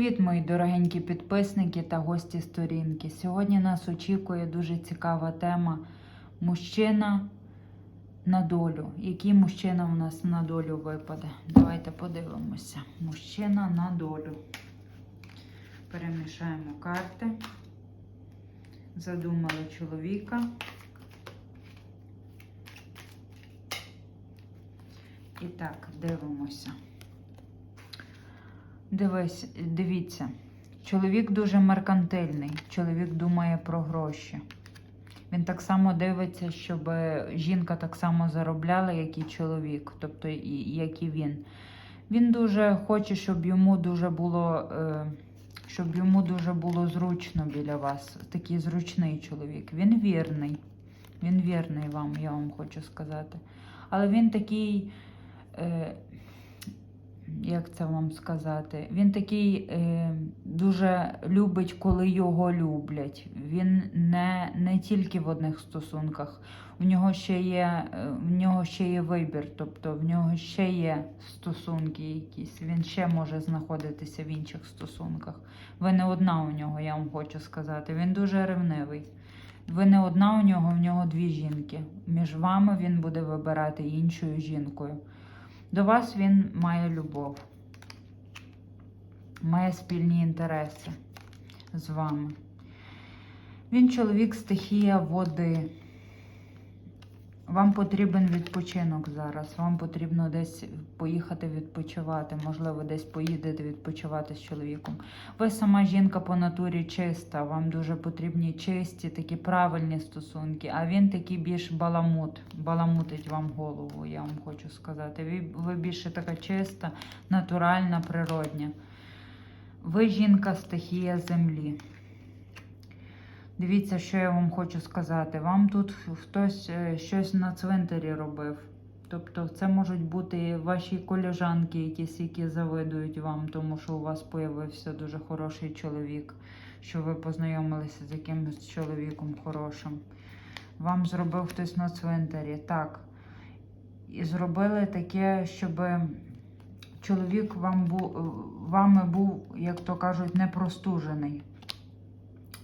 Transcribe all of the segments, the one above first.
Привіт, мої дорогенькі підписники та гості сторінки. Сьогодні нас очікує дуже цікава тема мужчина на долю. Який мужчина у нас на долю випаде? Давайте подивимося. Мужчина на долю. Перемішаємо карти. Задумали чоловіка. І так, дивимося. Дивись, дивіться, чоловік дуже меркантильний, чоловік думає про гроші. Він так само дивиться, щоб жінка так само заробляла, як і чоловік, тобто як і він. Він дуже хоче, щоб йому дуже було, е, щоб йому дуже було зручно біля вас. Такий зручний чоловік. Він вірний. Він вірний вам, я вам хочу сказати. Але він такий. Е, як це вам сказати? Він такий е, дуже любить, коли його люблять. Він не, не тільки в одних стосунках. В нього ще є е, в нього ще є вибір, тобто в нього ще є стосунки якісь. Він ще може знаходитися в інших стосунках. Ви не одна у нього, я вам хочу сказати. Він дуже ревнивий. Ви не одна у нього, в нього дві жінки. Між вами він буде вибирати іншою жінкою. До вас він має любов, має спільні інтереси з вами. Він чоловік стихія води. Вам потрібен відпочинок зараз. Вам потрібно десь поїхати відпочивати. Можливо, десь поїдете відпочивати з чоловіком. Ви сама жінка по натурі чиста. Вам дуже потрібні чисті, такі правильні стосунки. А він такий більш баламут, баламутить вам голову, я вам хочу сказати. Ви, ви більше така чиста, натуральна, природня. Ви жінка стихія землі. Дивіться, що я вам хочу сказати. Вам тут хтось е, щось на цвинтарі робив. Тобто, це можуть бути ваші колежанки, якісь, які завидують вам, тому що у вас появився дуже хороший чоловік, що ви познайомилися з якимось чоловіком хорошим. Вам зробив хтось на цвинтарі. Так. І зробили таке, щоб чоловік вам був, вами був, як то кажуть, не простужений.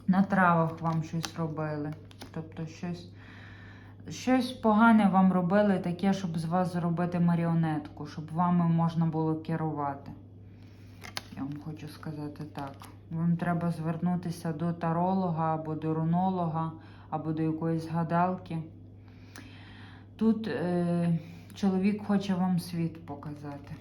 На травах вам щось робили. Тобто щось щось погане вам робили, таке, щоб з вас зробити маріонетку, щоб вами можна було керувати. Я вам хочу сказати так. Вам треба звернутися до таролога або до рунолога, або до якоїсь гадалки. Тут е, чоловік хоче вам світ показати.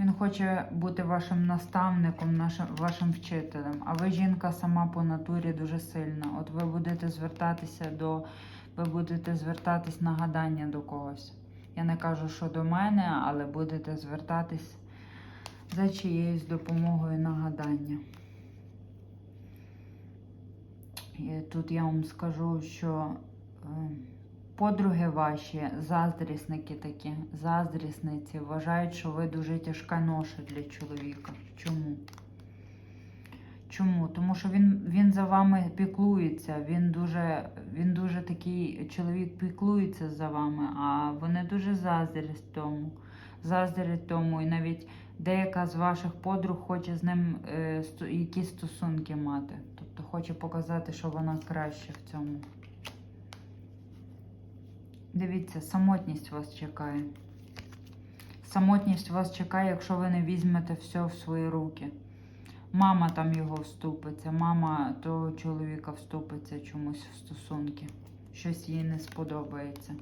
Він хоче бути вашим наставником, нашим, вашим вчителем. А ви жінка сама по натурі дуже сильна. От ви будете звертатися до, ви будете звертатись на гадання до когось. Я не кажу, що до мене, але будете звертатись за чиєюсь допомогою на гадання. І тут я вам скажу, що. Подруги ваші, заздрісники такі, заздрісниці, вважають, що ви дуже тяжка ноша для чоловіка. Чому? Чому? Тому що він він за вами піклується, він дуже він дуже такий чоловік піклується за вами, а вони дуже заздрять тому. Заздрять тому. І навіть деяка з ваших подруг хоче з ним е, якісь стосунки мати. Тобто хоче показати, що вона краще в цьому. Дивіться, самотність вас чекає. Самотність вас чекає, якщо ви не візьмете все в свої руки. Мама там його вступиться, мама того чоловіка вступиться чомусь в стосунки. Щось їй не сподобається.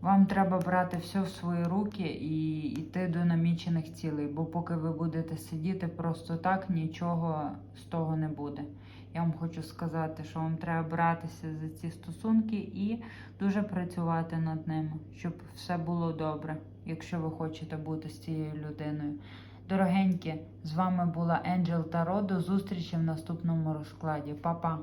Вам треба брати все в свої руки і йти до намічених цілей, бо поки ви будете сидіти просто так, нічого з того не буде. Я вам хочу сказати, що вам треба братися за ці стосунки і дуже працювати над ними, щоб все було добре, якщо ви хочете бути з цією людиною. Дорогенькі, з вами була Енджел Таро. До зустрічі в наступному розкладі. Па-па!